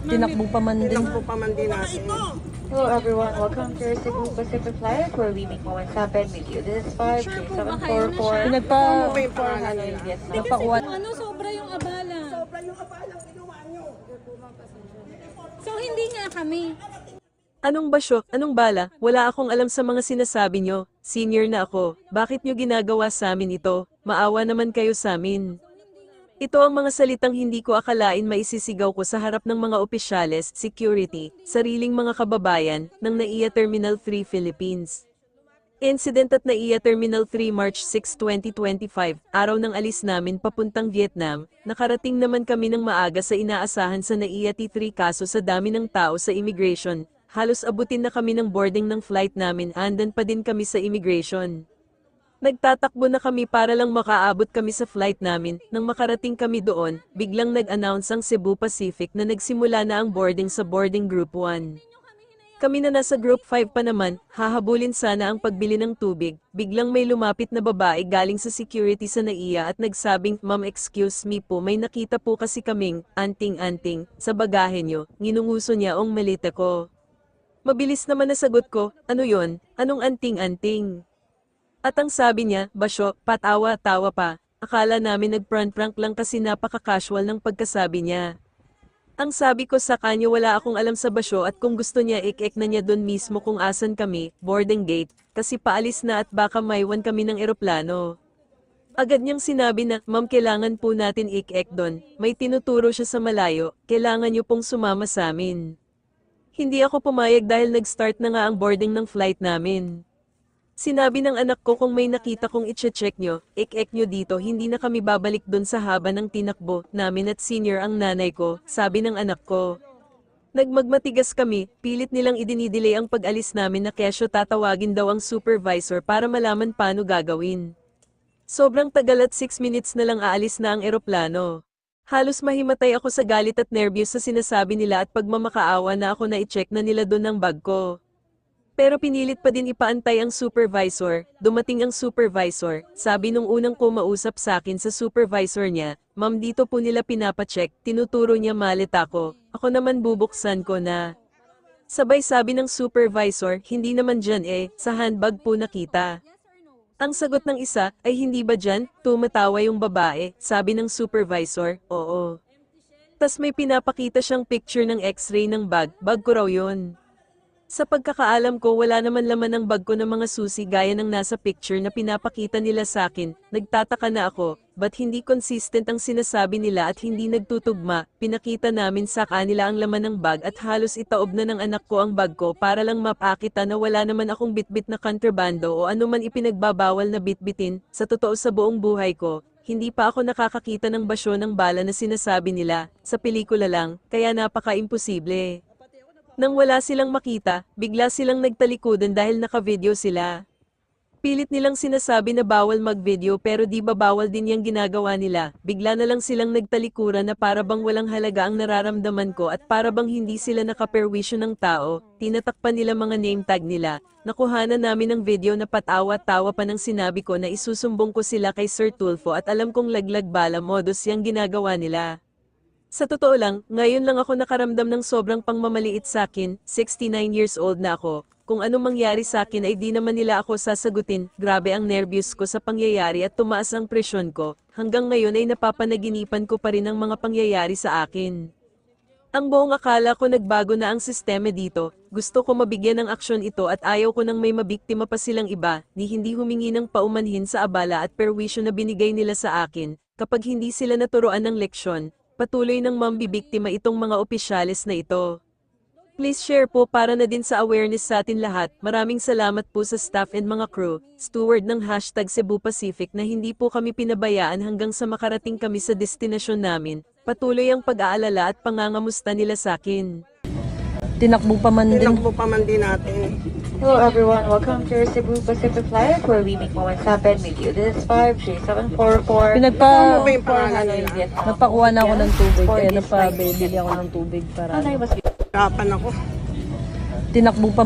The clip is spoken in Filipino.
Tinakbo pa man din. Tinakbo pa man din natin. Hello everyone, welcome to Cebu Pacific Flight where we make moments happen with you. This is 53744. Pinagpa... Ano? Vietnam. Napakuha. Ano, sobra yung abala. Sobra yung kapalang ginawa nyo. So, hindi nga kami. Anong basyo? Anong bala? Wala akong alam sa mga sinasabi nyo. Senior na ako. Bakit nyo ginagawa sa amin ito? Maawa naman kayo sa amin. Ito ang mga salitang hindi ko akalain maisisigaw ko sa harap ng mga opisyales, security, sariling mga kababayan, ng NAIA Terminal 3 Philippines. Incident at NAIA Terminal 3 March 6, 2025, araw ng alis namin papuntang Vietnam, nakarating naman kami ng maaga sa inaasahan sa NAIA T3 kaso sa dami ng tao sa immigration, halos abutin na kami ng boarding ng flight namin andan pa din kami sa immigration. Nagtatakbo na kami para lang makaabot kami sa flight namin. Nang makarating kami doon, biglang nag-announce ang Cebu Pacific na nagsimula na ang boarding sa boarding group 1. Kami na nasa group 5 pa naman, hahabulin sana ang pagbili ng tubig. Biglang may lumapit na babae galing sa security sa NAIA at nagsabing, Ma'am excuse me po may nakita po kasi kaming, anting-anting, sa bagahe nyo. Nginunguso niya ang malita ko. Mabilis naman nasagot ko, ano yon? Anong anting-anting? At ang sabi niya, basyo, patawa-tawa pa. Akala namin nag-prank-prank lang kasi napaka-casual ng pagkasabi niya. Ang sabi ko sa kanya wala akong alam sa basyo at kung gusto niya ik-ek na niya doon mismo kung asan kami, boarding gate, kasi paalis na at baka maiwan kami ng eroplano. Agad niyang sinabi na, ma'am kailangan po natin ik-ek doon, may tinuturo siya sa malayo, kailangan niyo pong sumama sa amin. Hindi ako pumayag dahil nag-start na nga ang boarding ng flight namin. Sinabi ng anak ko kung may nakita kong itche-check nyo, ik-ek nyo dito hindi na kami babalik dun sa haba ng tinakbo namin at senior ang nanay ko, sabi ng anak ko. Nagmagmatigas kami, pilit nilang idinidelay ang pag-alis namin na kesyo tatawagin daw ang supervisor para malaman paano gagawin. Sobrang tagal at 6 minutes na lang aalis na ang eroplano. Halos mahimatay ako sa galit at nervyos sa sinasabi nila at pagmamakaawa na ako na i-check na nila doon ang bag ko. Pero pinilit pa din ipaantay ang supervisor, dumating ang supervisor, sabi nung unang kumausap sa akin sa supervisor niya, ma'am dito po nila pinapacheck, tinuturo niya malit ako, ako naman bubuksan ko na. Sabay sabi ng supervisor, hindi naman dyan eh, sa handbag po nakita. Ang sagot ng isa, ay hindi ba dyan? Tumatawa yung babae, sabi ng supervisor, oo. Tas may pinapakita siyang picture ng x-ray ng bag, bag ko raw yun. Sa pagkakaalam ko wala naman laman ng bag ko ng mga susi gaya ng nasa picture na pinapakita nila sa akin, nagtataka na ako, ba't hindi consistent ang sinasabi nila at hindi nagtutugma, pinakita namin sa kanila ang laman ng bag at halos itaob na ng anak ko ang bag ko para lang mapakita na wala naman akong bitbit na kontrabando o anuman ipinagbabawal na bitbitin, sa totoo sa buong buhay ko, hindi pa ako nakakakita ng basyo ng bala na sinasabi nila, sa pelikula lang, kaya napaka-imposible. Nang wala silang makita, bigla silang nagtalikudan dahil naka-video sila. Pilit nilang sinasabi na bawal mag-video pero di ba bawal din yung ginagawa nila, bigla na lang silang nagtalikuran na para bang walang halaga ang nararamdaman ko at para bang hindi sila nakaperwisyo ng tao, tinatakpan nila mga name tag nila, nakuhanan namin ng video na patawa-tawa pa ng sinabi ko na isusumbong ko sila kay Sir Tulfo at alam kong laglag bala modus yung ginagawa nila. Sa totoo lang, ngayon lang ako nakaramdam ng sobrang pangmamaliit sa akin, 69 years old na ako. Kung anong mangyari sa akin ay di naman nila ako sasagutin, grabe ang nervyos ko sa pangyayari at tumaas ang presyon ko, hanggang ngayon ay napapanaginipan ko pa rin ang mga pangyayari sa akin. Ang buong akala ko nagbago na ang sistema dito, gusto ko mabigyan ng aksyon ito at ayaw ko nang may mabiktima pa silang iba, ni hindi humingi ng paumanhin sa abala at perwisyo na binigay nila sa akin, kapag hindi sila naturoan ng leksyon, patuloy ng mambibiktima itong mga opisyales na ito. Please share po para na din sa awareness sa atin lahat. Maraming salamat po sa staff and mga crew, steward ng hashtag Cebu Pacific na hindi po kami pinabayaan hanggang sa makarating kami sa destinasyon namin. Patuloy ang pag-aalala at pangangamusta nila sa akin. Tinakbo pa man din. Tinakbo pa man din natin. Hello everyone, welcome to Cebu Pacific Flight where we make moments happen with you. This is 53744. Pinagpa... Ano. Napakuha na ako ng tubig, kaya flight. napabili ako ng tubig para... Was Kapan ako. Tinakbo pa